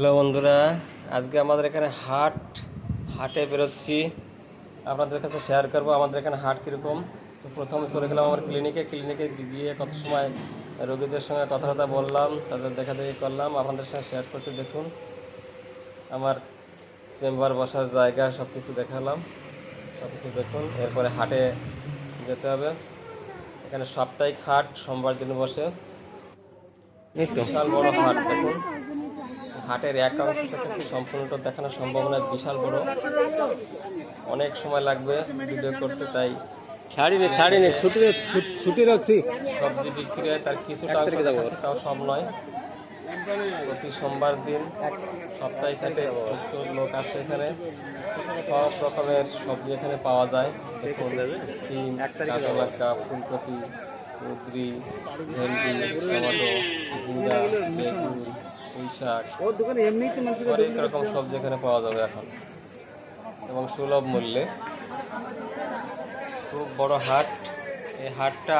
Hello বন্ধুরা, আজকে আমাদের এখানে হাট, হাটে বেরোচ্ছি। আপনাদের কাছে শেয়ার করব আমাদের এখানে হাট কীরকম। তো প্রথমে চলে গেলাম আমার ক্লিনিকে ক্লিনিকে গিয়ে কত সময় রোগীদের সঙ্গে কথাবার্তা বললাম, তাদের দেখা দেখি করলাম, আপনাদের সঙ্গে শেয়ার করছি, দেখুন। আমার চেম্বার বসার জায়গা সব কিছু দেখালাম। সব কিছু দেখুন, এরপরে হাটে যেতে হবে। এখানে সাপ্তাহিক হাট, সোমবার দিন বসে। বিশাল বড় হাট, দেখুন। হাটের এক সম্পূর্ণটা দেখানো সম্ভব নয় বিশাল বড়। অনেক সময় লাগবে ভিডিও করতে তাই ছাড়ি নে ছাড়ি নে ছুটি ছুট- রাখছি। সবজি বিক্রি হয় তার কিছুটা তাও সব নয়। প্রতি সোমবার দিন সাপ্তাহিক হাটে প্রচুর লোক আসে এখানে। সব রকমের সবজি এখানে পাওয়া যায়। দেখুন সিম কাঁচা লঙ্কা ফুলকপি কুদরি ভেন্ডি টমেটো ঝিঙ্গা বেগুন পুঁই শাক। ওর দোকানে এমনিই অনেক রকম সবজি এখানে পাওয়া যাবে এখন। এবং সুলভ মূল্যে। খুব বড় হাট। এই হাটটা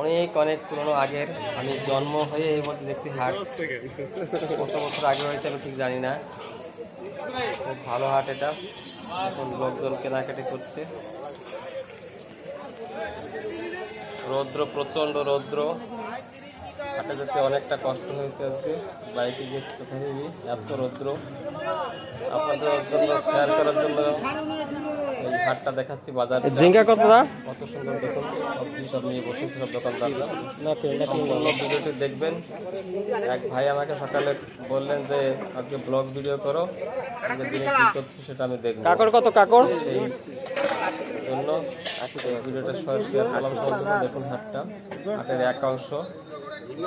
অনেক অনেক পুরনো আগের। আমি জন্ম হয়ে এই মধ্যে দেখছি হাট। কত বছর আগে হয়েছে আমি ঠিক জানি না। খুব ভালো হাট এটা। এখন লোকজন কেনাকাটি করছে। রৌদ্র প্রচণ্ড রৌদ্র। হাটে যেতে অনেকটা কষ্ট হয়েছে আজকে। বাইকে গেছি কোথায় এত রৌদ্র। আপনাদের জন্য শেয়ার করার জন্য এই হাটটা দেখাচ্ছি বাজার ঝিঙ্গা কত দা কত সুন্দর দেখুন সবজি সব নিয়ে বসেছে সব দোকানদাররা। সম্পূর্ণ ভিডিওটি দেখবেন। এক ভাই আমাকে সকালে বললেন যে আজকে ব্লগ ভিডিও করো। আজকে দিনে কী করছি সেটা আমি দেখব। কাকর কত কাকর? সেই জন্য ভিডিওটা শেয়ার করলাম। দেখুন হাটটা হাটের এক অংশ।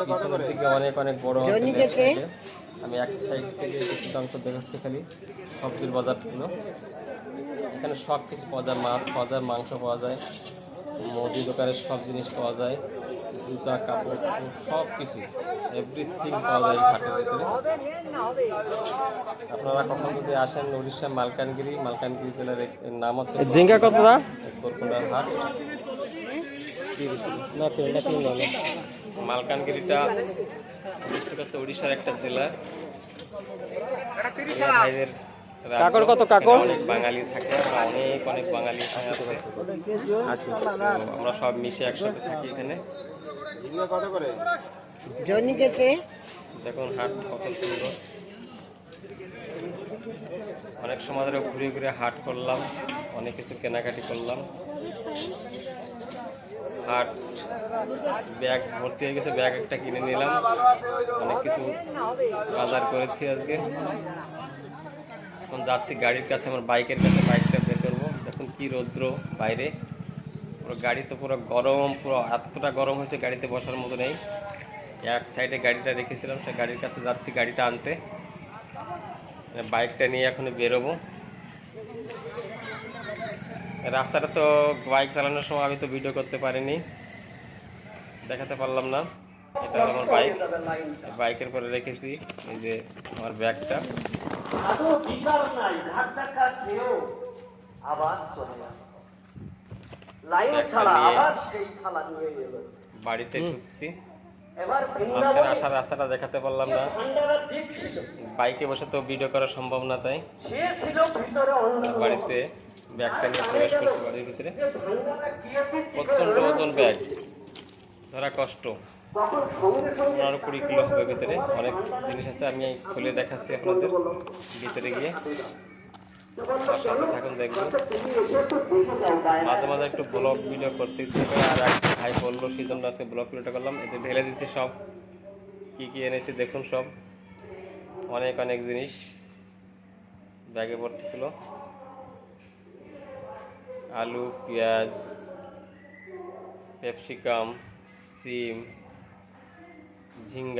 পিছনের দিকে অনেক অনেক বড়। আমি এক সাইড থেকে কিছু অংশ দেখাচ্ছি খালি সবজির বাজারগুলো। এখানে সব কিছু পাওয়া যায় মাছ পাওয়া যায় মাংস পাওয়া যায় মুদি দোকানের সব জিনিস পাওয়া যায় জুতা কাপড় সব কিছু এভরিথিং পাওয়া যায় হাটের ভিতরে। আপনারা কখন যদি আসেন উড়িষ্যা মালকানগিরি মালকানগিরি জেলার নাম হচ্ছে ঝিঙ্গা কত হাট। না মালকানগিরিটা হচ্ছে উড়িষ্যার একটা জেলা। ভাইদের কাকর কত কাকর? অনেক বাঙালি থাকে আমরা অনেক অনেক বাঙালি আমরা সব মিশে একসাথে থাকি এখানে। দেখুন হাট কত সুন্দর। অনেক সময় ধরে ঘুরে ঘুরে হাট করলাম অনেক কিছু কেনাকাটি করলাম। হাট ব্যাগ, ভর্তি হয়ে গেছে, ব্যাগ একটা কিনে নিলাম। অনেক কিছু বাজার করেছি আজকে। এখন যাচ্ছি গাড়ির কাছে, আমার বাইকের কাছে, বাইকটা বের করব। দেখুন কি রৌদ্র বাইরে। পুরো গাড়ি তো পুরো গরম, পুরো এতটা গরম হয়েছে গাড়িতে বসার মতো নেই। এক সাইডে গাড়িটা রেখেছিলাম, সে গাড়ির কাছে যাচ্ছি গাড়িটা আনতে। বাইকটা নিয়ে এখন বেরোবো। রাস্তাটা তো বাইক চালানোর সময় আমি তো ভিডিও করতে পারিনি। দেখাতে পারলাম না। এটা হলো আমার বাইক। বাইকের পরে রেখেছি। এই যে আমার ব্যাগটা। বাড়িতে ঢুকছি। আজকের আসার রাস্তাটা দেখাতে পারলাম না। বাইকে বসে তো ভিডিও করা সম্ভব না তাই। বাড়িতে ব্যাগটা নিয়ে প্রবেশ করছি বাড়ির ভিতরে। প্রচণ্ড ওজন ব্যাগ। ধরা কষ্ট। পনেরো কুড়ি কিলো হবে ভিতরে। অনেক জিনিস আছে, আমি খুলে দেখাচ্ছি আপনাদের ভিতরে গিয়ে। আমার সাথে থাকুন, দেখবেন। মাঝে মাঝে একটু ব্লগ ভিডিও করতে ইচ্ছে করে, আর এক ভাই বলল, সেই জন্য আজকে ব্লগ ভিডিওটা করলাম। এতে ঢেলে দিচ্ছি সব। কি কি এনেছি দেখুন সব। অনেক অনেক জিনিস ব্যাগে ভর্তি ছিল। আলু পেঁয়াজ ক্যাপসিকাম সিম ঝিঙ্গা।